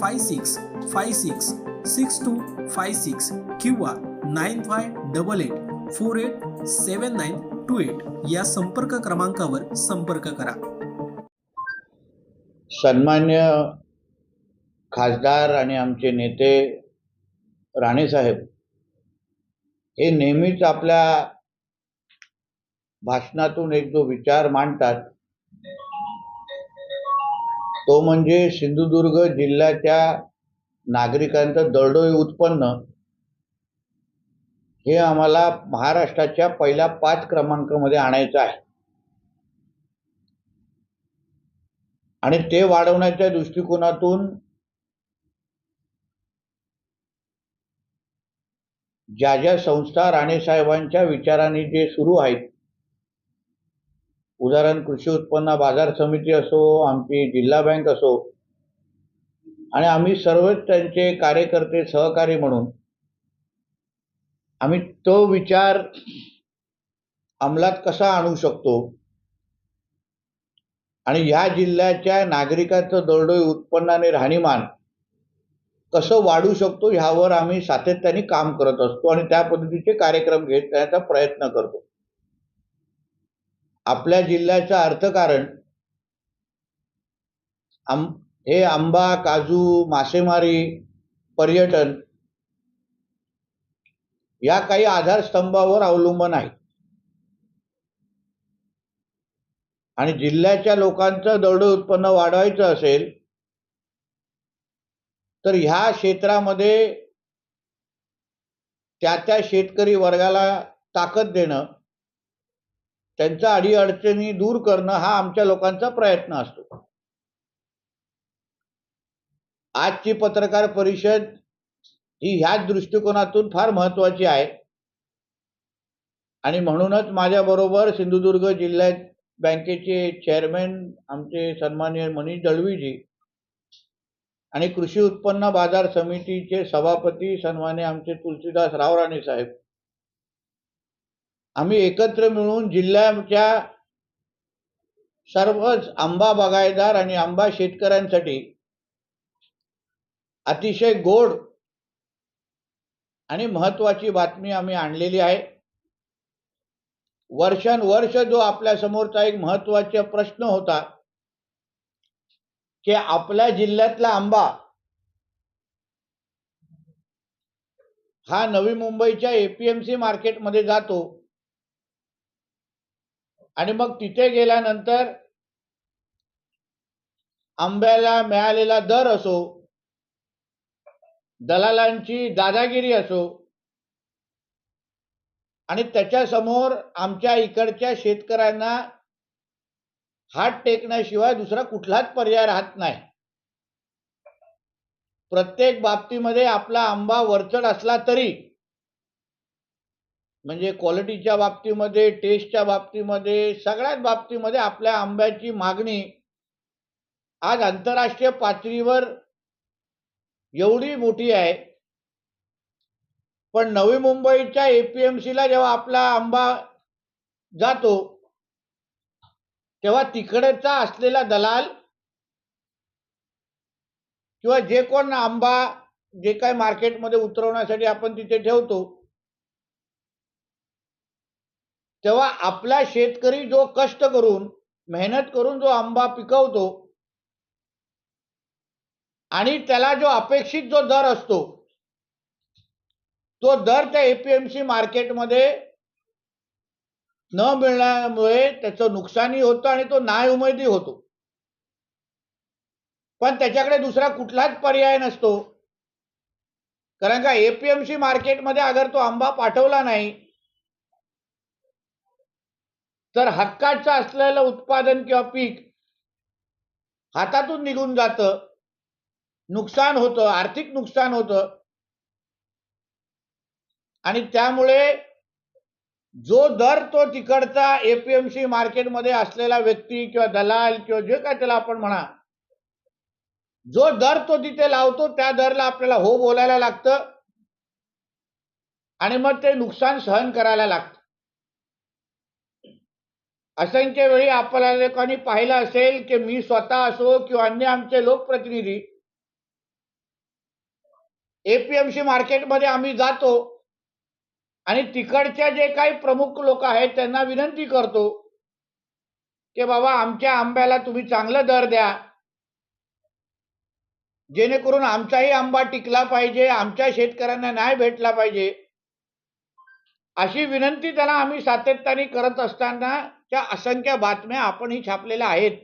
five six five six six two five six किंवा nine five double eight four eight seven nine two eight या संपर्क क्रमांकावर संपर्क करा. सन्मान्य खासदार आणि आमचे नेते राणेसाहेब हे नेहमीच आपल्या भाषणातून एक जो विचार मांडतात तो म्हणजे सिंधुदुर्ग जिल्ह्याच्या नागरिकांचं दरडोई उत्पन्न. हे आम्हाला महाराष्ट्राच्या पहिल्या पाच क्रमांकामध्ये आणायचं आहे. आणि ते वाढवण्याच्या दृष्टिकोनातून ज्या ज्या संस्था राणेसाहेबांच्या विचाराने जे सुरू आहेत उदाहरण कृषी उत्पन्न बाजार समिती असो आमची जिल्हा बँक असो आणि आम्ही सर्वच त्यांचे कार्यकर्ते सहकारी म्हणून आम्ही तो विचार अंमलात कसा आणू शकतो? आणि ह्या जिल्ह्याच्या नागरिकाचं दरडोई उत्पन्नाने राहणीमान कसं वाढू शकतो ह्यावर आम्ही सातत्याने काम करत असतो आणि त्या पद्धतीचे कार्यक्रम घेण्याचा प्रयत्न करतो. आपल्या जिल्ह्याचं अर्थकारण आम हे आंबा काजू मासेमारी पर्यटन या काही आधारस्तंभावर अवलंबून आहे आणि जिल्ह्याच्या लोकांचं दौड उत्पन्न वाढवायचं असेल तर ह्या क्षेत्रामध्ये त्या त्या शेतकरी वर्गाला ताकद देणं त्यांच्या अडीअडचणी दूर करणं हा आमच्या लोकांचा प्रयत्न असतो. आजची पत्रकार परिषद ही ह्याच दृष्टिकोनातून फार महत्वाची आहे. आणि म्हणूनच माझ्याबरोबर सिंधुदुर्ग जिल्ह्यात बँकेचे चेअरमॅन आमचे सन्मान्य मनीष दळवीजी आणि कृषी उत्पन्न बाजार समितीचे सभापती सन्मान्य आमचे तुलसीदास रावराणे साहेब आम्ही एकत्र मिळून जिल्ह्याच्या सर्वच आंबा बागायदार आणि आंबा शेतकऱ्यांसाठी अतिशय गोड आणि महत्वाची बातमी आम्ही आणलेली आहे. वर्षानुवर्ष जो आपल्या समोरचा एक महत्त्वाचा प्रश्न होता की आपल्या जिल्ह्यातला आंबा हा नवी मुंबईच्या एपीएमसी मार्केटमध्ये जातो. आणि मग तिथे गेल्यानंतर आंब्याला मिळालेला दर असो दलालांची दादागिरी असो आणि त्याच्यासमोर आमच्या इकडच्या शेतकऱ्यांना हात टेकण्याशिवाय दुसरा कुठलाच पर्याय राहत नाही. प्रत्येक बाबतीमध्ये आपला आंबा वरचढ असला तरी म्हणजे क्वालिटीच्या बाबतीमध्ये टेस्टच्या बाबतीमध्ये सगळ्याच बाबतीमध्ये आपल्या आंब्याची मागणी आज आंतरराष्ट्रीय पातळीवर एवढी मोठी आहे. पण नवी मुंबईच्या एपीएमसीला जेव्हा आपला आंबा जातो तेव्हा तिकडेचा असलेला दलाल किंवा जे कोण आंबा जे काय मार्केटमध्ये उतरवण्यासाठी आपण तिथे ठेवतो तेव्हा आपला शेतकरी जो कष्ट करून मेहनत करून जो आंबा पिकवतो आणि त्याला जो अपेक्षित जो दर असतो तो दर त्या एपीएमसी मार्केटमध्ये न मिळण्यामुळे त्याचं नुकसानही होतं आणि तो नाउमेदी होतो. पण त्याच्याकडे दुसरा कुठलाच पर्याय नसतो. कारण का एपीएमसी मार्केटमध्ये अगर तो आंबा पाठवला नाही तर हक्काचं असलेलं उत्पादन किंवा पीक हातातून निघून जातं नुकसान होतं आर्थिक नुकसान होतं आणि त्यामुळे जो दर तो तिकडचा एपीएमसी मार्केटमध्ये असलेला व्यक्ती किंवा दलाल किंवा जे काय त्याला आपण म्हणा जो दर तो तिथे लावतो त्या दरला आपल्याला हो बोलायला लागतं आणि मग ते नुकसान सहन करायला लागतं. असंख्य वेळी आपल्या लोकांनी पाहिलं असेल की मी स्वतः असो किंवा अन्य आमचे लोकप्रतिनिधी एपीएमसी मार्केटमध्ये आम्ही जातो आणि तिकडच्या जे काही प्रमुख लोक आहेत त्यांना विनंती करतो की बाबा आमच्या आंब्याला तुम्ही चांगला दर द्या. जेणेकरून आमचाही आंबा टिकला पाहिजे आमच्या शेतकऱ्यांना न्याय भेटला पाहिजे. अशी विनंती त्यांना आम्ही सातत्याने करत असताना त्या असंख्य बातम्या आपणही छापलेल्या आहेत.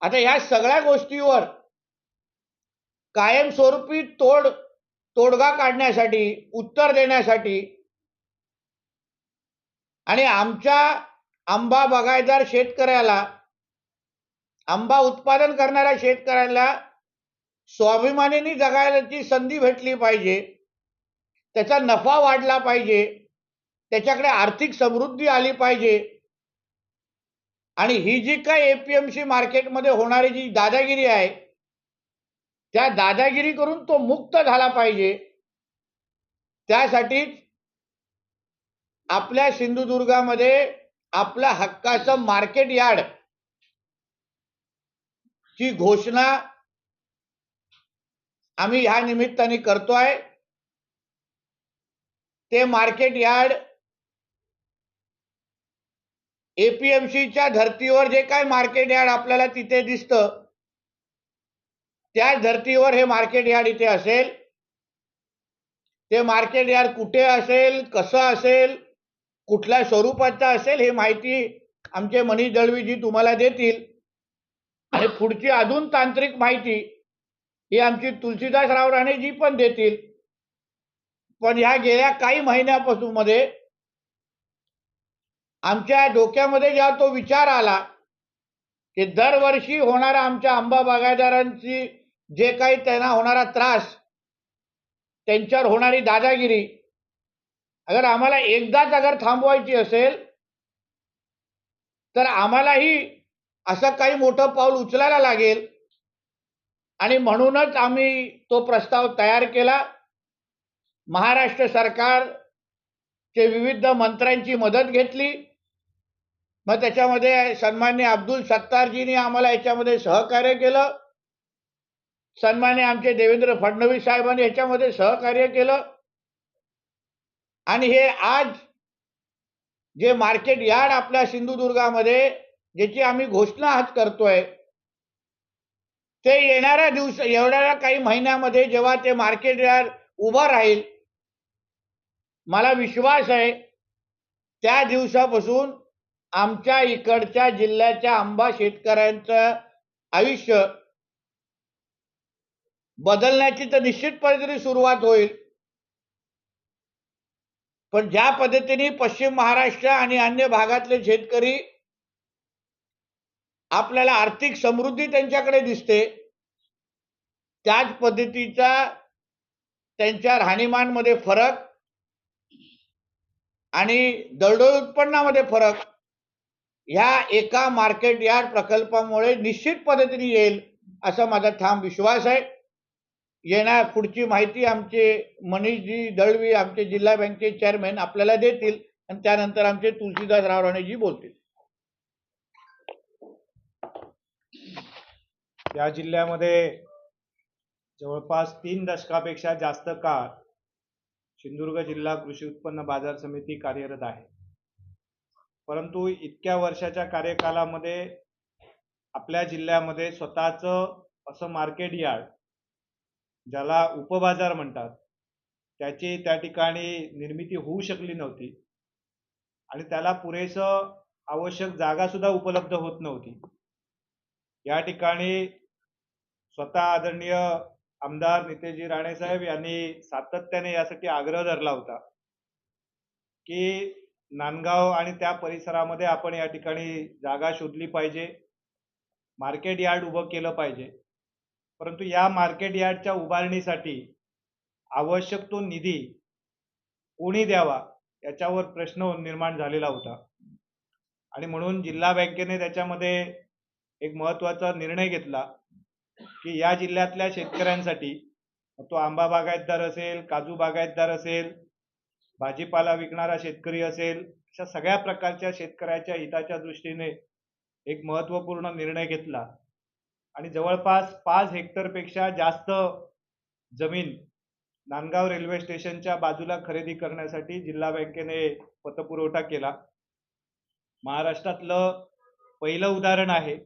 आता या सगळ्या गोष्टीवर कायमस्वरूपी तोड तोडगा काढण्यासाठी उत्तर देण्यासाठी आणि आमच्या आंबा बगायदार शेतकऱ्याला आंबा उत्पादन करणाऱ्या शेतकऱ्याला स्वाभिमानीने जगायची संधी भेटली पाहिजे. त्याचा नफा वाढला पाहिजे. त्याच्याकडे आर्थिक समृद्धी आली पाहिजे. आणि ही जी काय एपीएमसी मार्केटमध्ये होणारी जी दादागिरी आहे त्या दादागिरी करून तो मुक्त झाला पाहिजे. त्यासाठीच आपल्या सिंधुदुर्गामध्ये आपल्या हक्काचं मार्केट यार्ड ची घोषणा आम्ही ह्या निमित्ताने करतोय. ते मार्केट यार्ड एपीएमसीच्या धर्तीवर जे काय मार्केट यार्ड आपल्याला तिथे दिसतं त्या धर्तीवर हे मार्केट यार्ड इथे असेल. ते मार्केट यार्ड कुठे असेल कसं असेल कुठल्या स्वरूपाचं असेल हे माहिती आमचे मनीष दळवीजी तुम्हाला देतील. आणि पुढची अजून तांत्रिक माहिती ही आमची तुलसीदासराव राणेजी पण देतील. पण ह्या गेल्या काही महिन्यापासून मध्ये आमच्या डोक्यामध्ये जेव्हा तो विचार आला की दरवर्षी होणारा आमच्या आंबा बागायदारांची जे काही त्यांना होणारा त्रास त्यांच्यावर होणारी दादागिरी अगर आम्हाला एकदाच अगर थांबवायची असेल तर आम्हालाही असं काही मोठं पाऊल उचलायला लागेल. आणि म्हणूनच आम्ही तो प्रस्ताव तयार केला. महाराष्ट्र सरकारचे विविध मंत्र्यांची मदत घेतली. मग त्याच्यामध्ये सन्मान्य अब्दुल सत्तारजीने आम्हाला याच्यामध्ये सहकार्य केलं. सन्मान्य आमचे देवेंद्र फडणवीस साहेबांनी याच्यामध्ये सहकार्य केलं. आणि हे आज जे मार्केट यार्ड आपल्या सिंधुदुर्गामध्ये ज्याची आम्ही घोषणा आज करतोय ते येणाऱ्या दिवस येणाऱ्या काही महिन्यामध्ये जेव्हा ते मार्केट यार्ड उभं राहील मला विश्वास आहे त्या दिवसापासून आमच्या इकडच्या जिल्ह्याच्या आंबा शेतकऱ्यांचं आयुष्य बदलण्याची तर निश्चितपणे तरी सुरुवात होईल. पण ज्या पद्धतीने पश्चिम महाराष्ट्र आणि अन्य भागातले शेतकरी आपल्याला आर्थिक समृद्धी त्यांच्याकडे दिसते त्याच पद्धतीचा त्यांच्या राहणीमानमध्ये फरक आणि दरडोई उत्पन्नामध्ये फरक ह्या एका मार्केट यार्ड प्रकल्पामुळे निश्चित पद्धतीने येईल असा माझा ठाम विश्वास आहे. येणार पुढची माहिती आमचे मनीषजी दळवी आमचे जिल्हा बँकेचे चेअरमॅन आपल्याला देतील आणि त्यानंतर आमचे तुलसीदास राव राणेजी बोलतील. या जिल्ह्यामध्ये जवळपास तीन दशकापेक्षा जास्त काळ सिंधुदुर्ग जिल्हा कृषी उत्पन्न बाजार समिती कार्यरत आहे. परंतु इतक्या वर्षाच्या कार्यकालामध्ये आपल्या जिल्ह्यामध्ये स्वतःचं असं मार्केट यार्ड ज्याला उपबाजार म्हणतात त्याची त्या ठिकाणी निर्मिती होऊ शकली नव्हती. आणि त्याला पुरेसं आवश्यक जागासुद्धा उपलब्ध होत नव्हती. या ठिकाणी स्वतः आदरणीय आमदार नितेशजी राणे साहेब यांनी सातत्याने यासाठी आग्रह धरला होता की नांदगाव आणि त्या परिसरामध्ये आपण या ठिकाणी जागा शोधली पाहिजे. मार्केट यार्ड उभं केलं पाहिजे. परंतु या मार्केट यार्डच्या उभारणीसाठी आवश्यक तो निधी कोणी द्यावा याच्यावर प्रश्न निर्माण झालेला होता. आणि म्हणून जिल्हा बँकेने त्याच्यामध्ये एक महत्त्वाचा निर्णय घेतला की या जिल्ह्यातल्या शेतकऱ्यांसाठी तो आंबा बागायतदार असेल काजू बागायतदार असेल भाजीपाला विकणारा शेतकरी असेल अशा सगळ्या प्रकारच्या शेतकऱ्याच्या हिताच्या दृष्टीने एक महत्त्वपूर्ण निर्णय घेतला. आणि जवळपास पाच हेक्टरपेक्षा जास्त जमीन नांदगाव रेल्वे स्टेशनच्या बाजूला खरेदी करण्यासाठी जिल्हा बँकेने पतपुरवठा केला. महाराष्ट्रातलं पहिलं उदाहरण आहे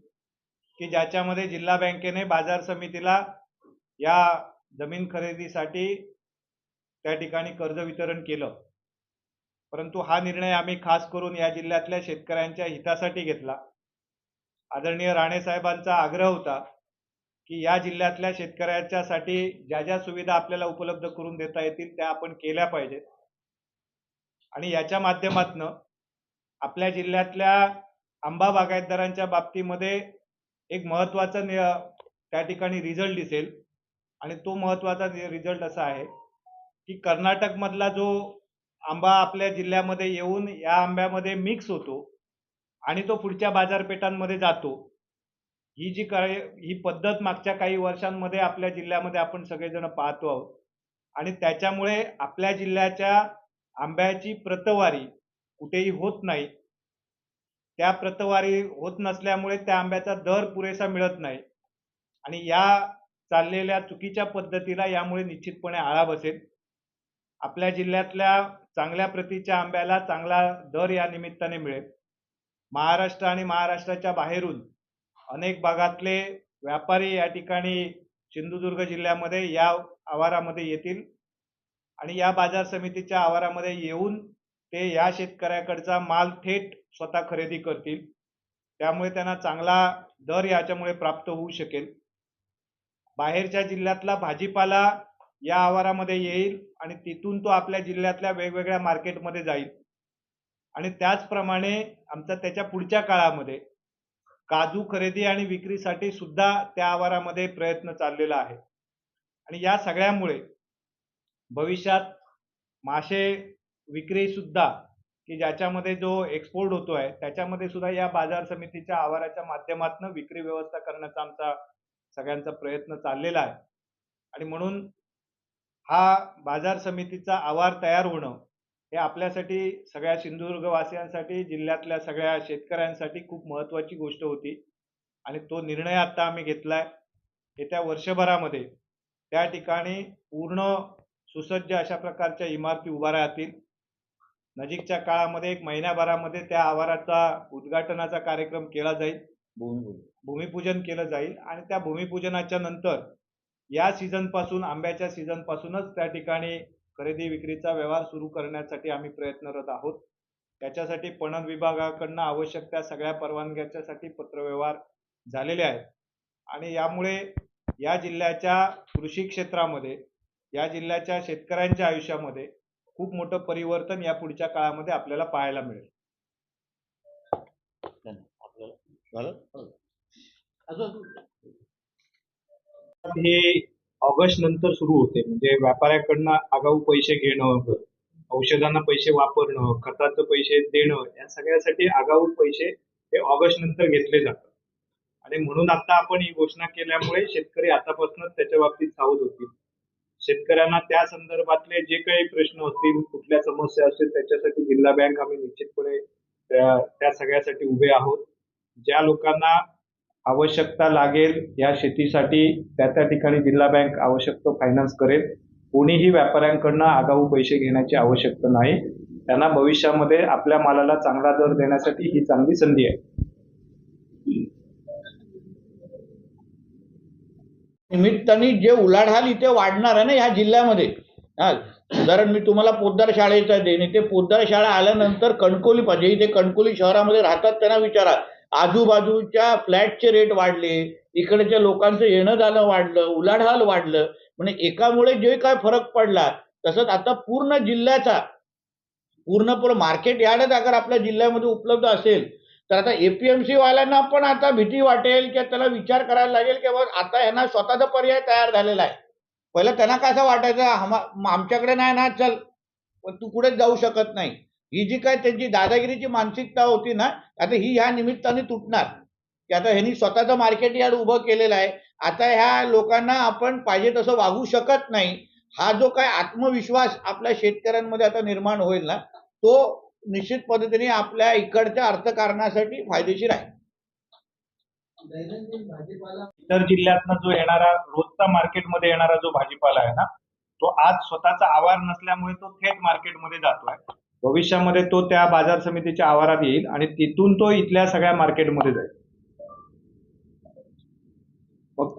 की ज्याच्यामध्ये जिल्हा बँकेने बाजार समितीला या जमीन खरेदीसाठी त्या ठिकाणी कर्ज वितरण केलं. परंतु हा निर्णय आम्ही खास करून या जिल्ह्यातल्या शेतकऱ्यांच्या हितासाठी घेतला. आदरणीय राणे साहेबांचा आग्रह होता की या जिल्ह्यातल्या शेतकऱ्याच्यासाठी ज्या ज्या सुविधा आपल्याला उपलब्ध करून देता येतील त्या आपण केल्या पाहिजेत. आणि याच्या माध्यमातनं आपल्या जिल्ह्यातल्या आंबा बागायतदारांच्या बाबतीमध्ये एक महत्त्वाचा त्या ठिकाणी रिझल्ट दिसेल. आणि तो महत्त्वाचा रिझल्ट असा आहे की कर्नाटकमधला जो आंबा आपल्या जिल्ह्यामध्ये येऊन या आंब्यामध्ये मिक्स होतो आणि तो पुढच्या बाजारपेठांमध्ये जातो ही जी काय ही पद्धत मागच्या काही वर्षांमध्ये आपल्या जिल्ह्यामध्ये आपण सगळेजण पाहतो आहोत. आणि त्याच्यामुळे आपल्या जिल्ह्याच्या आंब्याची प्रतवारी कुठेही होत नाही. त्या प्रतवारी होत नसल्यामुळे त्या आंब्याचा दर पुरेसा मिळत नाही. आणि या चाललेल्या चुकीच्या पद्धतीला यामुळे निश्चितपणे आळा बसेल. आपल्या जिल्ह्यातल्या चांगल्या प्रतीच्या आंब्याला चांगला दर या निमित्ताने मिळेल. महाराष्ट्र आणि महाराष्ट्राच्या बाहेरून अनेक भागातले व्यापारी या ठिकाणी सिंधुदुर्ग जिल्ह्यामध्ये या आवारामध्ये येतील आणि या बाजार समितीच्या आवारामध्ये येऊन ते या शेतकऱ्याकडचा माल थेट स्वतः खरेदी करतील. त्यामुळे त्यांना चांगला दर याच्यामुळे प्राप्त होऊ शकेल. बाहेरच्या जिल्ह्यातला भाजीपाला या आवारामध्ये येईल आणि तिथून तो आपल्या जिल्ह्यातल्या वेगवेगळ्या मार्केटमध्ये जाईल. आणि त्याचप्रमाणे आमचा त्याच्या पुढच्या काळामध्ये काजू खरेदी आणि विक्रीसाठी सुद्धा त्या आवारामध्ये प्रयत्न चाललेला आहे. आणि या सगळ्यामुळे भविष्यात मासे विक्री सुद्धा की ज्याच्यामध्ये जो एक्सपोर्ट होतो आहे त्याच्यामध्ये सुद्धा या बाजार समितीच्या आवाराच्या माध्यमातून विक्री व्यवस्था करण्याचा आमचा सगळ्यांचा प्रयत्न चाललेला आहे. आणि म्हणून हा बाजार समितीचा आवार तयार होणं हे आपल्यासाठी सगळ्या सिंधुदुर्ग वासियांसाठी जिल्ह्यातल्या सगळ्या शेतकऱ्यांसाठी खूप महत्वाची गोष्ट होती. आणि तो निर्णय आता आम्ही घेतलाय. येत्या वर्षभरामध्ये त्या ठिकाणी पूर्ण सुसज्ज अशा प्रकारच्या इमारती उभा राहतील. नजीकच्या काळामध्ये एक महिन्याभरामध्ये त्या आवाराचा उद्घाटनाचा कार्यक्रम केला जाईल. भूमिपूजन केलं जाईल. आणि त्या भूमिपूजनाच्या नंतर या सीझनपासून आंब्याच्या सीझन पासूनच त्या ठिकाणी खरेदी विक्रीचा व्यवहार सुरू करण्यासाठी आम्ही प्रयत्नरत आहोत. त्याच्यासाठी पणन विभागाकडनं आवश्यक त्या सगळ्या परवानग्याच्यासाठी पत्रव्यवहार झालेले आहेत. आणि यामुळे या जिल्ह्याच्या कृषी क्षेत्रामध्ये या जिल्ह्याच्या शेतकऱ्यांच्या आयुष्यामध्ये खूप मोठं परिवर्तन या पुढच्या काळामध्ये आपल्याला पाहायला मिळेल. हे ऑगस्ट नंतर सुरू होते. म्हणजे व्यापाऱ्याकडनं आगाऊ पैसे घेणं औषधांना पैसे वापरणं खताचं पैसे देणं या सगळ्यासाठी आगाऊ पैसे हे ऑगस्ट नंतर घेतले जातात. आणि म्हणून आता आपण ही घोषणा केल्यामुळे शेतकरी आतापासूनच त्याच्या बाबतीत सावध होतील. शेतकऱ्यांना त्या संदर्भातले जे काही प्रश्न असतील कुठल्या समस्या असतील त्याच्यासाठी जिल्हा बँक आम्ही निश्चितपणे त्या त्या सगळ्यासाठी उभे आहोत. ज्या लोकांना आवश्यकता लागेल या शेतीसाठी त्या त्या ठिकाणी जिल्हा बँक आवश्यक तो फायनान्स करेल. कोणीही व्यापाऱ्यांकडनं आगाऊ पैसे घेण्याची आवश्यकता नाही. त्यांना भविष्यामध्ये आपल्या मालाला चांगला दर देण्यासाठी ही चांगली संधी आहे. निमित्ताने जे उलाढाल इथे वाढणार आहे ना ह्या जिल्ह्यामध्ये हा उदाहरण मी तुम्हाला पोद्दार शाळेचं देणे ते पोद्दार शाळा आल्यानंतर कणकोली पाहिजे. इथे कणकोली शहरामध्ये राहतात त्यांना विचारा. आजूबाजूच्या फ्लॅटचे रेट वाढले इकडच्या लोकांचं येणं जाणं वाढलं उलाढाल वाढलं म्हणजे एकामुळे जे काय फरक पडला तसंच आता पूर्ण जिल्ह्याचा पूर्णपूर्ण मार्केट यार्डच अगर आपल्या जिल्ह्यामध्ये उपलब्ध असेल तर आता एपीएमसी वाल्यांना पण आता भीती वाटेल किंवा त्याला विचार करायला लागेल की बाबा आता यांना स्वतःचा पर्याय तयार झालेला आहे. पहिलं त्यांना कसं वाटायचं आमच्याकडे नाही ना चल पण तू कुठेच जाऊ शकत नाही. ही जी काय त्यांची दादागिरीची मानसिकता होती ना आता ही ह्या निमित्ताने तुटणार. की आता ह्यांनी स्वतःचं मार्केट यार्ड उभं केलेलं आहे. आता ह्या लोकांना आपण पाहिजे तसं वागू शकत नाही. हा जो काय आत्मविश्वास आपल्या शेतकऱ्यांमध्ये आता निर्माण होईल ना तो निश्चित पद्धतीने आपल्या इकडच्या अर्थकारणासाठी फायदेशीर आहे. इतर जिल्ह्यातनं जो येणारा रोजचा मार्केटमध्ये येणारा जो भाजीपाला आहे ना तो आज स्वतःचा आवार नसल्यामुळे तो थेट मार्केटमध्ये जातोय. भविष्यामध्ये तो त्या बाजार समितीच्या आवारात येईल आणि तिथून तो इथल्या सगळ्या मार्केटमध्ये जाईल. मग